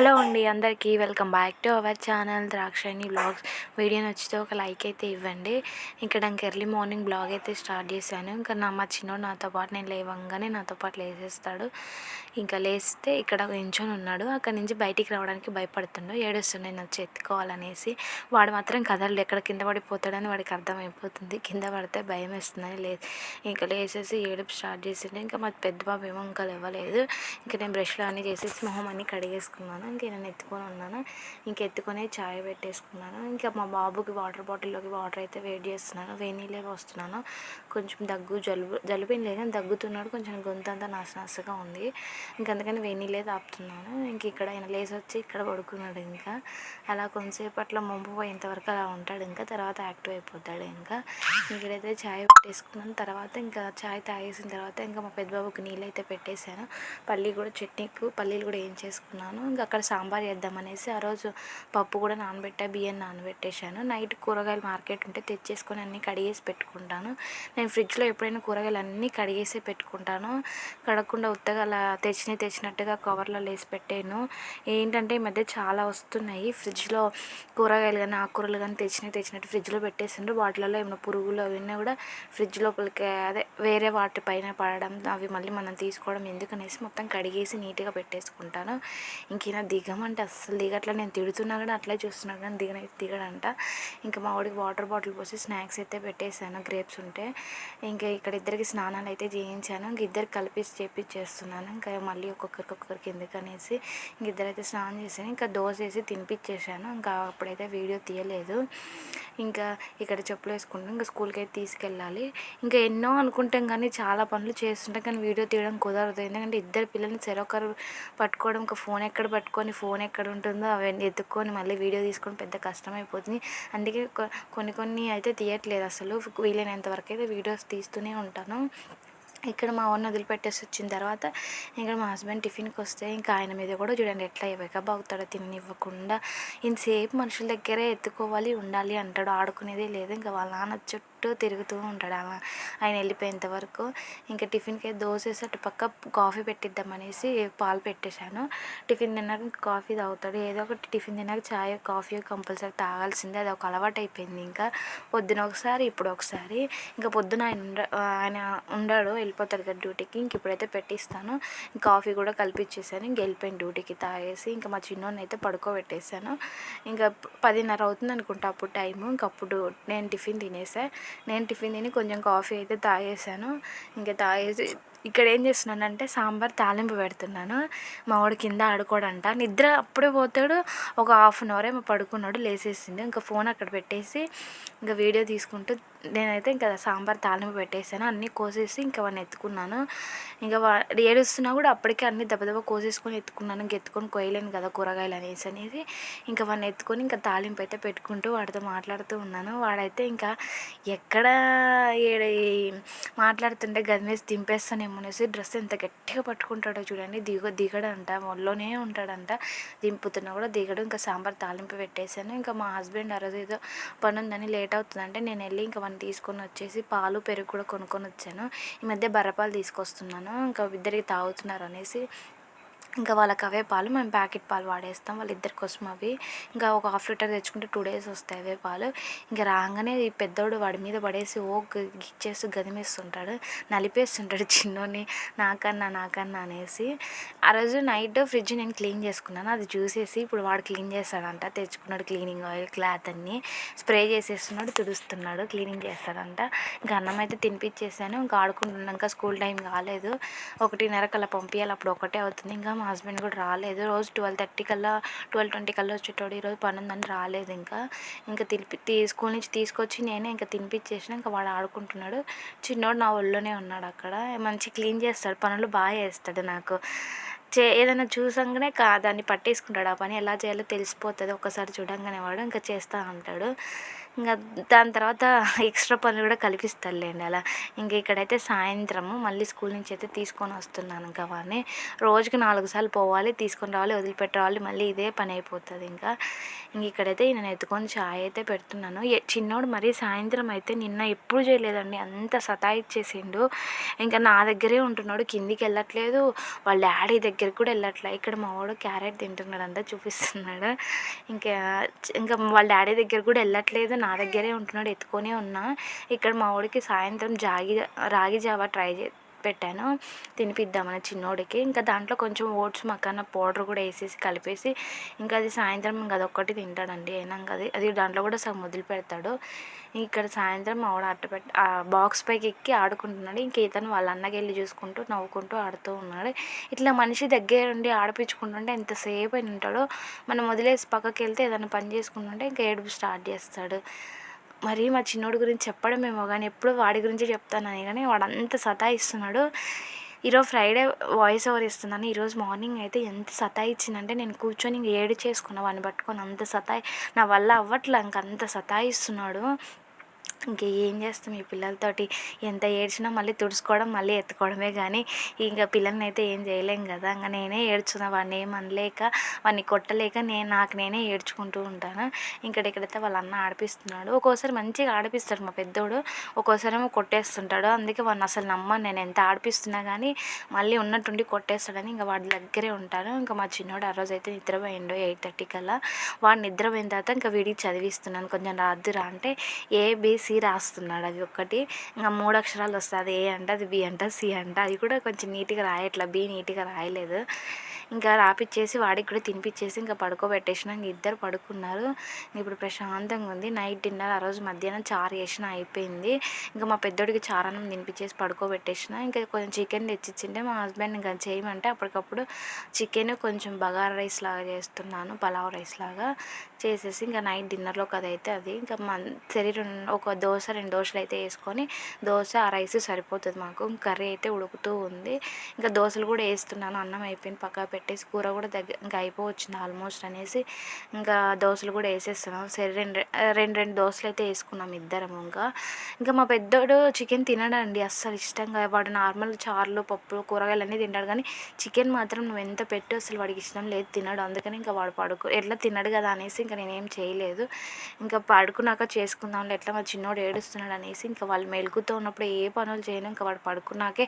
Hello అండి అందరికీ welcome back to our channel Drakshayani vlogs. Video నచ్చితే ఒక లైక్ అయితే ఇవ్వండి. ఇక్కడ నాకు ఎర్లీ మార్నింగ్ బ్లాగ్ అయితే స్టార్ట్ చేశాను. ఇంకా నా మా చిన్నోడు నాతో పాటు నేను లేవంగానే నాతో పాటు లేసేస్తాడు. ఇంకా లేస్తే ఇక్కడ నించొని ఉన్నాడు. అక్కడ నుంచి బయటికి రావడానికి భయపడుతుండు. ఏడుస్తున్నాయి నేను వచ్చి ఎత్తుకోవాలనేసి. వాడు మాత్రం కదలడు. ఎక్కడ కింద పడిపోతాడని వాడికి అర్థమైపోతుంది. కింద పడితే భయం వేస్తుందని లేదు. ఇంకా లేచేసి ఏడుపు స్టార్ట్ చేసిండే. ఇంకా మా పెద్ద బాబు ఏమో ఇంకా లేవలేదు. ఇంకా నేను బ్రష్లు అన్నీ చేసేసి మొహం అన్నీ కడిగేసుకున్నాను. ఇంక నేను ఎత్తుకొని ఉన్నాను? ఇంక ఎత్తుకొని చాయ్ పెట్టేసుకున్నాను? ఇంకా మా బాబుకి వాటర్ బాటిల్లోకి వాటర్ అయితే వేడి చేస్తున్నాను. వేనీలే వస్తున్నాను పోస్తున్నాను. కొంచెం దగ్గు జలుబు జలుబు ఏం లేదు దగ్గుతున్నాడు. కొంచెం గొంతు అంతా ఉంది. ఇంక అందుకని వేనీలే తాపుతున్నాను. ఇంక ఇక్కడ ఆయన లేచి వచ్చి ఇక్కడ పడుకున్నాడు ఇంకా. అలా కొంతసేపట్లో మొంపు పోయేంతవరకు అలా ఉంటాడు ఇంకా. తర్వాత యాక్టివ్ అయిపోతాడు ఇంకా. ఇక్కడైతే చాయ్ పెట్టేసుకున్నాను. తర్వాత ఇంకా చాయ్ తాగేసిన తర్వాత ఇంకా మా పెద్ద బాబుకి నీళ్ళు అయితే పెట్టేశాను. పల్లి కూడా చట్నీకు పల్లీలు కూడా ఏం చేసుకున్నాను. ఇంకా అక్కడ సాంబార్ చేద్దామనేసి ఆ రోజు పప్పు కూడా నానబెట్టా బియ్యం నానబెట్టేశాను. నైట్ కూరగాయలు మార్కెట్ ఉంటే తెచ్చేసుకొని అన్నీ కడిగేసి పెట్టుకుంటాను. నేను ఫ్రిడ్జ్లో ఎప్పుడైనా కూరగాయలు అన్నీ కడిగేసి పెట్టుకుంటాను. కడగకుండా ఉత్తగా అలా తెచ్చినవి తెచ్చినట్టుగా కవర్లో వేసి పెట్టాను ఏంటంటే ఈ మధ్య చాలా వస్తున్నాయి. ఫ్రిడ్జ్లో కూరగాయలు కానీ ఆకుకూరలు కానీ తెచ్చినవి తెచ్చినట్టు ఫ్రిడ్జ్లో పెట్టేసిండ్రు వాటిలలో ఏమైనా పురుగులు అవన్నీ కూడా ఫ్రిడ్జ్ లోపలికి అదే వేరే వాటి పైన పడడం అవి మళ్ళీ మనం తీసుకోవడం ఎందుకనేసి మొత్తం కడిగేసి నీట్గా పెట్టేసుకుంటాను. ఇంక ఈయన దిగమంటే అస్సలు దిగట్లా నేను తిడుతున్నా కూడా అట్లే చూస్తున్నాను కానీ దిగ దిగడంట. ఇంకా మా వాడికి వాటర్ బాటిల్ పోసి స్నాక్స్ అయితే పెట్టేశాను గ్రేప్స్ ఉంటే. ఇంకా ఇక్కడ ఇద్దరికి స్నానాలు అయితే చేయించాను. ఇంక ఇద్దరికి కలిపి చేపించేస్తున్నాను ఇంకా మళ్ళీ ఒక్కొక్కరికి ఒక్కొక్కరికి ఎందుకనేసి ఇంక ఇద్దరైతే స్నానం చేశాను. ఇంకా దోశ వేసి తినిపించేశాను ఇంకా అప్పుడైతే వీడియో తీయలేదు. ఇంకా ఇక్కడ చెప్పులు వేసుకుంటాం ఇంకా స్కూల్కి అయితే తీసుకెళ్ళాలి. ఇంకా ఎన్నో అనుకుంటాం కానీ చాలా పనులు చేస్తుంటాం కానీ వీడియో తీయడం కుదరదు. ఎందుకంటే ఇద్దరు పిల్లల్ని చెరొకరు పట్టుకోవడం ఇంకా ఫోన్ ఎక్కడ పట్టుకొని ఫోన్ ఎక్కడ ఉంటుందో అవన్నీ ఎత్తుక్కొని మళ్ళీ వీడియో తీసుకొని పెద్ద కష్టమైపోతుంది. అందుకే కొన్ని కొన్ని అయితే తీయట్లేదు అసలు. వీలైనంత వరకు అయితే వీడియోస్ తీస్తూనే ఉంటాను. ఇక్కడ మా వాడిని వదిలిపెట్టేసి వచ్చిన తర్వాత ఇక్కడ మా హస్బెండ్ టిఫిన్కి వస్తే ఇంకా ఆయన మీద కూడా చూడండి ఎట్లా వెకబ్ అవుతాడో తిననివ్వకుండా ఇంతసేపు మనుషుల దగ్గరే ఎత్తుకోవాలి ఉండాలి అంటాడు. ఆడుకునేదే లేదు. ఇంకా వాళ్ళ నాన్న చుట్టూ తిరుగుతూ ఉంటాడు. అలా ఆయన వెళ్ళిపోయేంత వరకు ఇంకా టిఫిన్కి దోశ వేసి అటు పక్క కాఫీ పెట్టిద్దామనేసి పాలు పెట్టేశాను. టిఫిన్ తిన్నాక కాఫీ తాగుతాడు. ఏదో ఒకటి టిఫిన్ తిన్నాక చాయ్ కాఫీ కంపల్సరీ తాగాల్సిందే. అది ఒక అలవాటు అయిపోయింది. ఇంకా పొద్దున ఒకసారి ఇప్పుడు ఒకసారి. ఇంకా పొద్దున ఆయన ఉండ ఆయన ఉండాడు వెళ్ళిపోతాడు కదా డ్యూటీకి ఇంక ఇప్పుడైతే పెట్టిస్తాను. కాఫీ కూడా కలిపిచ్చేసాను. ఇంక వెళ్ళిపోయిన డ్యూటీకి తాగేసి ఇంకా మా చిన్నోడిని అయితే పడుకోబెట్టేసాను. ఇంకా పదిన్నర అవుతుంది అనుకుంటా అప్పుడు టైము. ఇంక అప్పుడు నేను టిఫిన్ తినేసా. నేను టిఫిన్ తిని కొంచెం కాఫీ అయితే తాగేసాను. ఇంకా తాగేసి ఇక్కడ ఏం చేస్తున్నానంటే సాంబార్ తాలింపు పెడుతున్నాను. మా వాడు కింద ఆడుకోడంట. నిద్ర అప్పుడే పోతాడు. ఒక హాఫ్ అన్ అవర్ ఏమో పడుకున్నాడు లేసేసింది ఇంకా ఫోన్ అక్కడ పెట్టేసి ఇంకా వీడియో తీసుకుంటూ నేనైతే ఇంకా సాంబార్ తాలింపు పెట్టేసాను. అన్నీ కోసేసి ఇంకా వాడిని ఎత్తుకున్నాను. ఇంకా వా ఏడుస్తున్నా కూడా అప్పటికే అన్ని దెబ్బ దెబ్బ కోసేసుకొని ఎత్తుకున్నాను. ఇంక ఎత్తుకొని కొయ్యలేను కదా కూరగాయలు అనేసి అనేది ఇంకా వాడిని ఎత్తుకొని ఇంకా తాలింపు అయితే పెట్టుకుంటూ వాడితో మాట్లాడుతూ ఉన్నాను. వాడైతే ఇంకా ఎక్కడ మాట్లాడుతుంటే గది మీద దింపేస్తాను అనేసి డ్రెస్ ఎంత గట్టిగా పట్టుకుంటాడో చూడండి. దిగ దిగడంట. ఒళ్ళోనే ఉంటాడంట. దింపుతున్నా కూడా దిగడం. ఇంకా సాంబార్ తాలింపు పెట్టేశాను. ఇంకా మా హస్బెండ్ ఆ రోజు ఏదో పని ఉందని లేట్ అవుతుందంటే నేను వెళ్ళి ఇంకా వన్ తీసుకొని వచ్చేసి పాలు పెరుగు కూడా కొనుక్కొని వచ్చాను. ఈ మధ్య బర్రపాలు తీసుకొస్తున్నాను. ఇంకా ఇద్దరికి తాగుతున్నారు అనేసి ఇంకా వాళ్ళకి అవే పాలు మేము ప్యాకెట్ పాలు వాడేస్తాం వాళ్ళిద్దరి కోసం అవి. ఇంకా ఒక హాఫ్ లీటర్ తెచ్చుకుంటే టూ డేస్ వస్తాయి అవే పాలు. ఇంకా రాగానే ఈ పెద్దోడు వాడి మీద పడేసి ఓ గిచ్చేసి గదిమేస్తుంటాడు. నలిపేస్తుంటాడు చిన్నోని నాకన్నా నాకన్నా అనేసి. ఆ రోజు నైట్ ఫ్రిడ్జ్ నేను క్లీన్ చేసుకున్నాను. అది చూసేసి ఇప్పుడు వాడు క్లీన్ చేస్తాడంట. తెచ్చుకున్నాడు క్లీనింగ్ ఆయిల్ క్లాత్ అన్ని. స్ప్రే చేసేస్తున్నాడు తుడుస్తున్నాడు క్లీనింగ్ చేస్తాడంట. ఇంకా అన్నం అయితే తినిపించేసాను ఇంకా ఆడుకుంటున్నాక స్కూల్ టైం కాలేదు. ఒకటిన్నర కల్లా పంపించాలి అప్పుడు ఒకటే అవుతుంది. ఇంకా మా హస్బెండ్ కూడా రాలేదు. రోజు ట్వెల్వ్ థర్టీ కల్లా ట్వెల్వ్ ట్వంటీ కల్లా వచ్చేటోడు. ఈరోజు పని ఉందని రాలేదు ఇంకా. ఇంకా తినిపి స్కూల్ నుంచి తీసుకొచ్చి నేనే ఇంకా తినిపించేసిన. ఇంకా వాడు ఆడుకుంటున్నాడు. చిన్నోడు నా ఒళ్ళోనే ఉన్నాడు అక్కడ. మంచి క్లీన్ చేస్తాడు. పనులు బాగా చేస్తాడు నాకు. చే ఏదైనా చూసంగానే కా దాన్ని పట్టేసుకుంటాడు. ఆ పని ఎలా చేయాలో తెలిసిపోతుంది. ఒక్కసారి చూడంగానే వాడు ఇంకా చేస్తూ ఉంటాడు. ఇంకా దాని తర్వాత ఎక్స్ట్రా పనులు కూడా కల్పిస్తారులేండి అలా. ఇంక ఇక్కడైతే సాయంత్రము మళ్ళీ స్కూల్ నుంచి అయితే తీసుకొని వస్తున్నాను ఇంకా వాడిని రోజుకి నాలుగు సార్లు పోవాలి తీసుకొని రావాలి వదిలిపెట్టి రావాలి మళ్ళీ ఇదే పని అయిపోతుంది ఇంకా. ఇంక ఇక్కడైతే నేను ఎత్తుకొని చాయ్ అయితే పెడుతున్నాను. చిన్నోడు మరీ సాయంత్రం అయితే నిన్న ఎప్పుడు చేయలేదండి అంత సతాయిచ్చేసిండు. ఇంకా నా దగ్గరే ఉంటున్నాడు కిందికి వెళ్ళట్లేదు. వాళ్ళ డాడీ దగ్గరికి కూడా వెళ్ళట్లేదు ఇక్కడ మా వాడు క్యారెట్ తింటున్నాడు అంతా చూపిస్తున్నాడు. ఇంకా ఇంకా వాళ్ళ డాడీ దగ్గర కూడా వెళ్ళట్లేదు. నా దగ్గరే ఉంటున్నాడు ఎత్తుకొనే ఉన్నా. ఇక్కడ మా వాడికి సాయంత్రం జాగి రాగి జావా ట్రై చే పెట్టాను. తినిపిద్దామని చిన్నోడికి. ఇంకా దాంట్లో కొంచెం ఓట్స్ మక్కన పౌడర్ కూడా వేసేసి కలిపేసి ఇంకా అది సాయంత్రం ఇంకా అదొక్కటి తింటాడండి. అయినాక అది అది దాంట్లో కూడా సగం వదిలి పెడతాడు ఇక్కడ సాయంత్రం ఆవిడ అట్ట పెట్టి బాక్స్ పైకి ఎక్కి ఆడుకుంటున్నాడు. ఇంక ఇతను వాళ్ళ అన్నకి వెళ్ళి చూసుకుంటూ నవ్వుకుంటూ ఆడుతూ ఉన్నాడు. ఇట్లా మనిషి దగ్గర ఉండి ఆడిపించుకుంటుంటే ఎంతసేపు అయిన ఉంటాడో. మనం వదిలేసి పక్కకి వెళ్తే ఏదైనా పని చేసుకుంటుంటే ఇంకా ఏడుపు స్టార్ట్ చేస్తాడు. మరి మా చిన్నోడి గురించి చెప్పడమేమో కానీ ఎప్పుడు వాడి గురించి చెప్తానని కానీ వాడు అంత సతాయిస్తున్నాడు. ఈరోజు ఫ్రైడే వాయిస్ ఓవర్ ఇస్తున్నాను. ఈరోజు మార్నింగ్ అయితే ఎంత సతాయిచ్చిందంటే నేను కూర్చొని ఇంక ఏడు చేసుకున్నా వాడిని పట్టుకొని అంత సతాయి నా వల్ల అవ్వట్లే ఇంక అంత సతాయిస్తున్నాడు. ఇంక ఏం చేస్తాం? ఈ పిల్లలతోటి ఎంత ఏడ్చినా మళ్ళీ తుడుచుకోవడం మళ్ళీ ఎత్తుకోవడమే కానీ ఇంకా పిల్లల్ని అయితే ఏం చేయలేం కదా. ఇంకా నేనే ఏడ్చున్నా వాడిని ఏం అనలేక వాడిని కొట్టలేక నేను నాకు నేనే ఏడ్చుకుంటూ ఉంటాను. ఇంకా ఇక్కడైతే వాళ్ళ అన్న ఆడిపిస్తున్నాడు ఒక్కోసారి మంచిగా ఆడిపిస్తాడు మా పెద్దోడు. ఒక్కోసారి ఏమో కొట్టేస్తుంటాడు. అందుకే వాడిని అసలు నమ్మను. నేను ఎంత ఆడిపిస్తున్నా కానీ మళ్ళీ ఉన్నట్టుండి కొట్టేస్తాడని ఇంకా వాడి దగ్గరే ఉంటాను. ఇంకా మా చిన్నోడు ఆ రోజు అయితే నిద్రపోయిండు ఎయిట్ థర్టీ కల్లా. వాడు నిద్రపోయిన తర్వాత ఇంకా వీడికి చదివిస్తున్నాను. కొంచెం రాద్దురా అంటే ఏబిసి సి రాస్తున్నాడు. అది ఒక్కటి. ఇంకా మూడు అక్షరాలు వస్తాయి. అది ఏ అంట అది బి అంట సి అంట అది కూడా కొంచెం నీట్గా రాయట్లా. బి నీట్గా రాయలేదు. ఇంకా రాపిచ్చేసి వాడికి కూడా తినిపించేసి ఇంకా పడుకోబెట్టేసిన ఇంక ఇద్దరు పడుకున్నారు. ఇప్పుడు ప్రశాంతంగా ఉంది. నైట్ డిన్నర్ ఆ రోజు మధ్యాహ్నం చారు చేసిన అయిపోయింది. ఇంకా మా పెద్దోడికి చారాన్నం తినిపించేసి పడుకోబెట్టేసిన ఇంకా కొంచెం చికెన్ తెచ్చిచ్చింటే మా హస్బెండ్ ఇంకా చేయమంటే అప్పటికప్పుడు చికెన్ కొంచెం బగారా రైస్ లాగా చేస్తున్నాను పలావ్ రైస్ లాగా చేసేసి ఇంకా నైట్ డిన్నర్లోకి అదైతే అది. ఇంకా మన శరీరం ఒక దోశ రెండు దోశలు అయితే వేసుకొని దోశ ఆ రైస్ సరిపోతుంది మాకు. కర్రీ అయితే ఉడుకుతూ ఉంది. ఇంకా దోశలు కూడా వేస్తున్నాను. అన్నం అయిపోయింది పక్కా పెట్టేసి కూర కూడా దగ్గర ఇంకా అయిపోవచ్చింది ఆల్మోస్ట్ అనేసి ఇంకా దోశలు కూడా వేసేస్తున్నాం. సరే రెండు రెండు రెండు దోశలు అయితే వేసుకున్నాం ఇద్దరం ఇంకా. ఇంకా మా పెద్దోడు చికెన్ తినడండి అస్సలు ఇష్టంగా. వాడు నార్మల్ చారులు పప్పులు కూరగాయలు అన్నీ తింటాడు కానీ చికెన్ మాత్రం నువ్వు ఎంత పెట్టు అసలు వాడికి ఇష్టం లేదు తినడు. అందుకని ఇంకా వాడు పడుకో ఎట్లా తినడు కదా అనేసి ఇంకా నేనేం చేయలేదు. ఇంకా పడుకున్నాక చేసుకుందాంలే ఎట్లా మా చిన్నోడు ఏడుస్తున్నాడు అనేసి ఇంకా వాళ్ళు మెలుగుతూ ఉన్నప్పుడు ఏ పనులు చేయను ఇంకా వాడు పడుకున్నాకే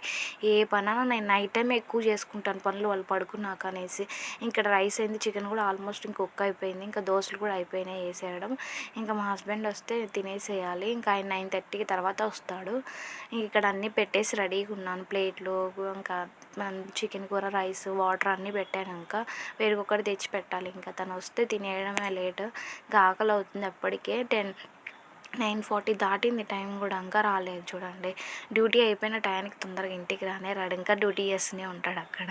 ఏ పనైనా నేను నైట్ టైం ఎక్కువ చేసుకుంటాను పనులు. వాళ్ళు పడుకున్నాక అనేసి ఇక్కడ రైస్ అయింది చికెన్ కూడా ఆల్మోస్ట్ ఇంకా కుక్ అయిపోయింది. ఇంకా దోశలు కూడా అయిపోయినాయి వేసేయడం. ఇంకా మా హస్బెండ్ వస్తే తినేసేయాలి. ఇంకా ఆయన నైన్ థర్టీకి తర్వాత వస్తాడు. ఇక్కడ అన్నీ పెట్టేసి రెడీగా ఉన్నాను. ప్లేట్లు ఇంకా మనం చికెన్ కూర రైస్ వాటర్ అన్నీ పెట్టాక ఇంకా. వేరొకటి తెచ్చి పెట్టాలి ఇంకా. తను వస్తే తినేయడమే లేట్. ఇంకా ఆకలి అవుతుంది అప్పటికే. టెన్ నైన్ ఫార్టీ దాటింది టైం కూడా ఇంకా రాలేదు చూడండి. డ్యూటీ అయిపోయిన టైంకి తొందరగా ఇంటికి రానే రాడు. ఇంకా డ్యూటీ చేస్తూనే ఉంటాడు అక్కడ.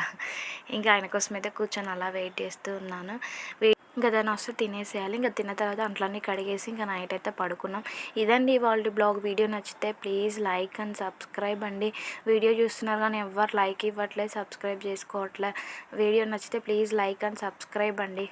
ఇంకా ఆయన కోసం అయితే కూర్చొని అలా వెయిట్ చేస్తూ ఉన్నాను. వెయిట్ ఇంకా దాన్ని వస్తే తినేసేయాలి. ఇంకా తిన్న తర్వాత అంట్లన్నీ కడిగేసి ఇంకా నైట్ అయితే పడుకున్నాం. ఇదండి ఇవాళ బ్లాగ్. వీడియో నచ్చితే ప్లీజ్ లైక్ అండ్ సబ్స్క్రైబ్ అండి. వీడియో చూస్తున్నారు కానీ ఎవరు లైక్ ఇవ్వట్లేదు సబ్స్క్రైబ్ చేసుకోవట్లే. వీడియో నచ్చితే ప్లీజ్ లైక్ అండ్ సబ్స్క్రైబ్ అండి.